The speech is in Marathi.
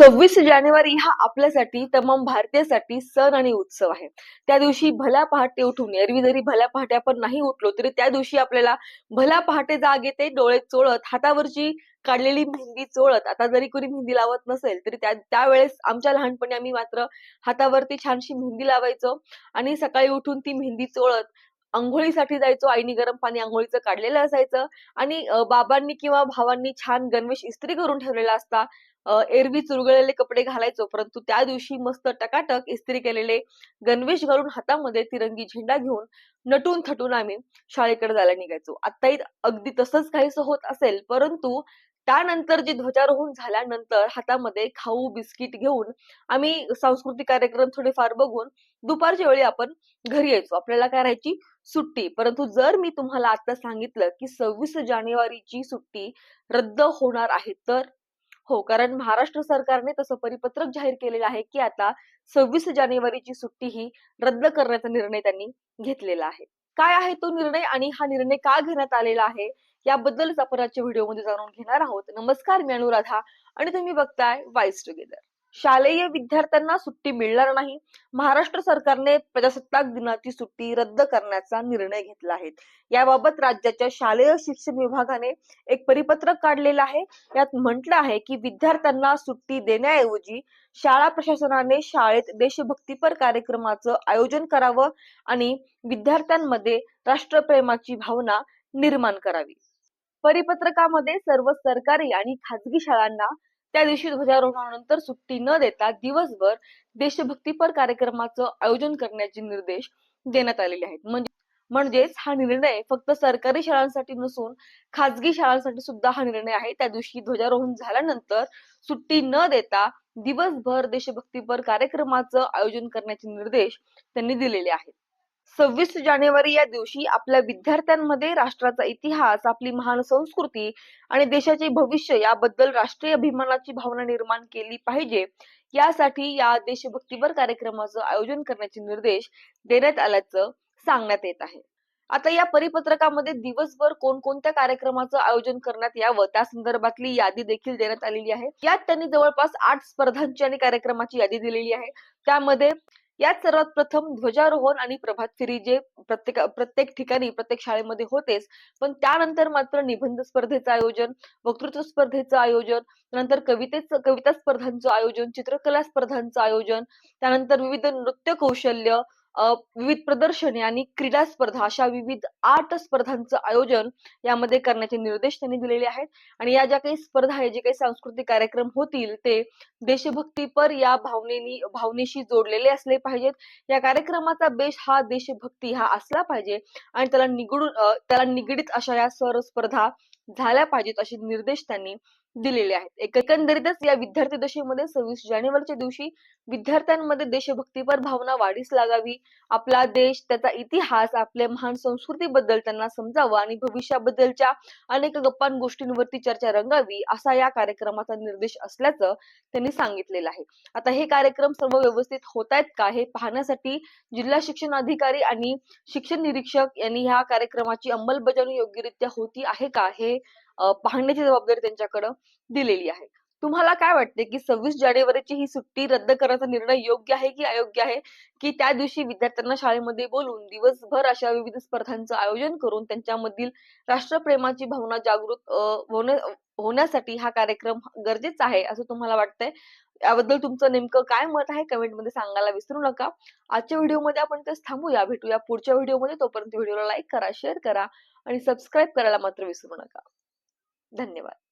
सव्वीस जानेवारी हा आपल्यासाठी तमाम भारतीयासाठी सण आणि उत्सव आहे. त्या दिवशी भल्या पहाटे उठून एरवी जरी भल्या पहाटे आपण नाही उठलो तरी त्या दिवशी आपल्याला भल्या पहाटे जाग येते डोळे चोळत हातावरची काढलेली मेहंदी चोळत. आता जरी कोणी मेहंदी लावत नसेल तरी त्या त्यावेळेस आमच्या लहानपणी आम्ही मात्र हातावरती छानशी मेहंदी लावायचो. आणि सकाळी उठून ती मेहंदी चोळत आंघोळीसाठी जायचो आईनी गरम पाणी आंघोळीचं काढलेलं असायचं आणि बाबांनी किंवा भावांनी छान गणवेश इस्त्री करून ठेवलेला असता. एरवी चुरगळलेले कपडे घालायचो परंतु त्या दिवशी मस्त टकाटक इस्त्री केलेले गणवेश घालून हातामध्ये तिरंगी झेंडा घेऊन नटून थटून आम्ही शाळेकडे जायला निघायचो. आताही अगदी तसंच काहीसं होत असेल परंतु त्यानंतर जे ध्वजारोहण झाल्यानंतर हातामध्ये खाऊ बिस्किट घेऊन आम्ही सांस्कृतिक कार्यक्रम थोडेफार बघून दुपारच्या वेळी आपण घरी यायचो. आपल्याला काय राहायची? सुट्टी. परंतु जर मी तुम्हाला आता सांगितलं की सव्वीस जानेवारीची सुट्टी रद्द होणार आहे तर? हो कारण महाराष्ट्र सरकारने तसं परिपत्रक जाहीर केलेलं आहे की आता सव्वीस जानेवारीची सुट्टी ही रद्द करण्याचा निर्णय त्यांनी घेतलेला आहे. काय आहे तो निर्णय आणि हा निर्णय का घेण्यात आलेला आहे याबद्दलच आपण आजच्या व्हिडिओमध्ये जाणून घेणार आहोत. नमस्कार मी अनुराधा आणि तुम्ही बघताय वाईस टुगेदर शालेय विद्यार्थ्यांना सुट्टी मिळणार नाही. महाराष्ट्र सरकारने प्रजासत्ताक दिनाची सुट्टी रद्द करण्याचा निर्णय घेतला आहे. याबाबत राज्याच्या शालेय शिक्षण विभागाने एक परिपत्रक काढलेलं आहे. यात म्हटलं आहे की विद्यार्थ्यांना सुट्टी देण्याऐवजी शाळा प्रशासनाने शाळेत देशभक्तीपर कार्यक्रमाचं आयोजन करावं आणि विद्यार्थ्यांमध्ये राष्ट्रप्रेमाची भावना निर्माण करावी. परिपत्रकामध्ये सर्व सरकारी आणि खाजगी शाळांना त्या दिवशी ध्वजारोहणानंतर सुट्टी न देता दिवसभर देशभक्तीपर कार्यक्रमाचं आयोजन करण्याचे निर्देश देण्यात आलेले आहेत. म्हणजे म्हणजेच हा निर्णय फक्त सरकारी शाळांसाठी नसून खाजगी शाळांसाठी सुद्धा हा निर्णय आहे. त्या दिवशी ध्वजारोहण झाल्यानंतर सुट्टी न देता दिवसभर देशभक्तीपर कार्यक्रमाचं आयोजन करण्याचे निर्देश त्यांनी दिलेले आहेत. सव्वीस जानेवारी या दिवशी आपल्या विद्यार्थ्यांमध्ये राष्ट्राचा इतिहास आपली महान संस्कृती आणि देशाचे भविष्य याबद्दल राष्ट्रीय अभिमानाची भावना निर्माण केली पाहिजे. यासाठी या देशभक्तीपर कार्यक्रमाचं आयोजन करण्याचे निर्देश देण्यात आल्याचं सांगण्यात येत आहे. आता या परिपत्रकामध्ये दिवसभर कोणकोणत्या कार्यक्रमाचं आयोजन करण्यात यावं त्या संदर्भातली यादी देखील देण्यात आलेली आहे. यात त्यांनी जवळपास आठ स्पर्धांची आणि कार्यक्रमाची यादी दिलेली आहे. त्यामध्ये यात सर्वात प्रथम ध्वजारोहण आणि प्रभात फेरी जे प्रत्येक प्रत्येक ठिकाणी प्रत्येक शाळेमध्ये होतेच. पण त्यानंतर मात्र निबंध स्पर्धेचं आयोजन वक्तृत्व स्पर्धेचं आयोजन नंतर कवितेचं कविता स्पर्धांचं आयोजन चित्रकला स्पर्धांचं आयोजन त्यानंतर विविध नृत्य कौशल्य विविध प्रदर्शने आणि क्रीडा स्पर्धा अशा विविध आठ स्पर्धांचं आयोजन यामध्ये करण्याचे निर्देश त्यांनी दिलेले आहेत. आणि या ज्या काही स्पर्धा आहे जे काही सांस्कृतिक कार्यक्रम होतील ते देशभक्तीपर या भावनेनी भावनेशी जोडलेले असले पाहिजेत. या कार्यक्रमाचा बेश हा देशभक्ती हा असला पाहिजे. आणि त्याला निगडून त्याला निगडीत अशा या सर स्पर्धा झाल्या पाहिजेत असे निर्देश त्यांनी दिलेले आहेत. एक- एकंदरीतच या विद्यार्थी दशेमध्ये सव्वीस जानेवारीच्या दिवशी विद्यार्थ्यांमध्ये देशभक्तीपर भावना वाढीस लागावी. आपला देश त्याचा इतिहास आपल्या महान संस्कृतीबद्दल त्यांना समजावं आणि भविष्याबद्दलच्या अनेक गप्पां गोष्टींवरती चर्चा रंगावी असा या कार्यक्रमाचा निर्देश असल्याचं त्यांनी सांगितलेलं आहे. आता हे कार्यक्रम सर्व व्यवस्थित होत आहेत का हे पाहण्यासाठी जिल्हा शिक्षण अधिकारी आणि शिक्षण निरीक्षक यांनी ह्या कार्यक्रमाची अंमलबजावणी योग्यरित्या होती आहे का हे पाहण्याची जबाबदारी त्यांच्याकडं दिलेली आहे. तुम्हाला काय वाटते की सव्वीस जानेवारीची ही सुट्टी रद्द करण्याचा निर्णय योग्य आहे की अयोग्य आहे? की त्या दिवशी विद्यार्थ्यांना शाळेमध्ये बोलून दिवसभर अशा विविध स्पर्धांचं आयोजन करून त्यांच्यामधील राष्ट्रप्रेमाची भावना जागृत होण्यासाठी हा कार्यक्रम गरजेचा आहे असं तुम्हाला वाटतंय? याबद्दल तुमचं नेमकं काय मत आहे? कमेंटमध्ये सांगायला विसरू नका. आजच्या व्हिडिओमध्ये आपण तेच थांबूया. भेटूया पुढच्या व्हिडिओमध्ये तोपर्यंत व्हिडिओला लाईक करा शेअर करा आणि सबस्क्राईब करायला मात्र विसरू नका. धन्यवाद.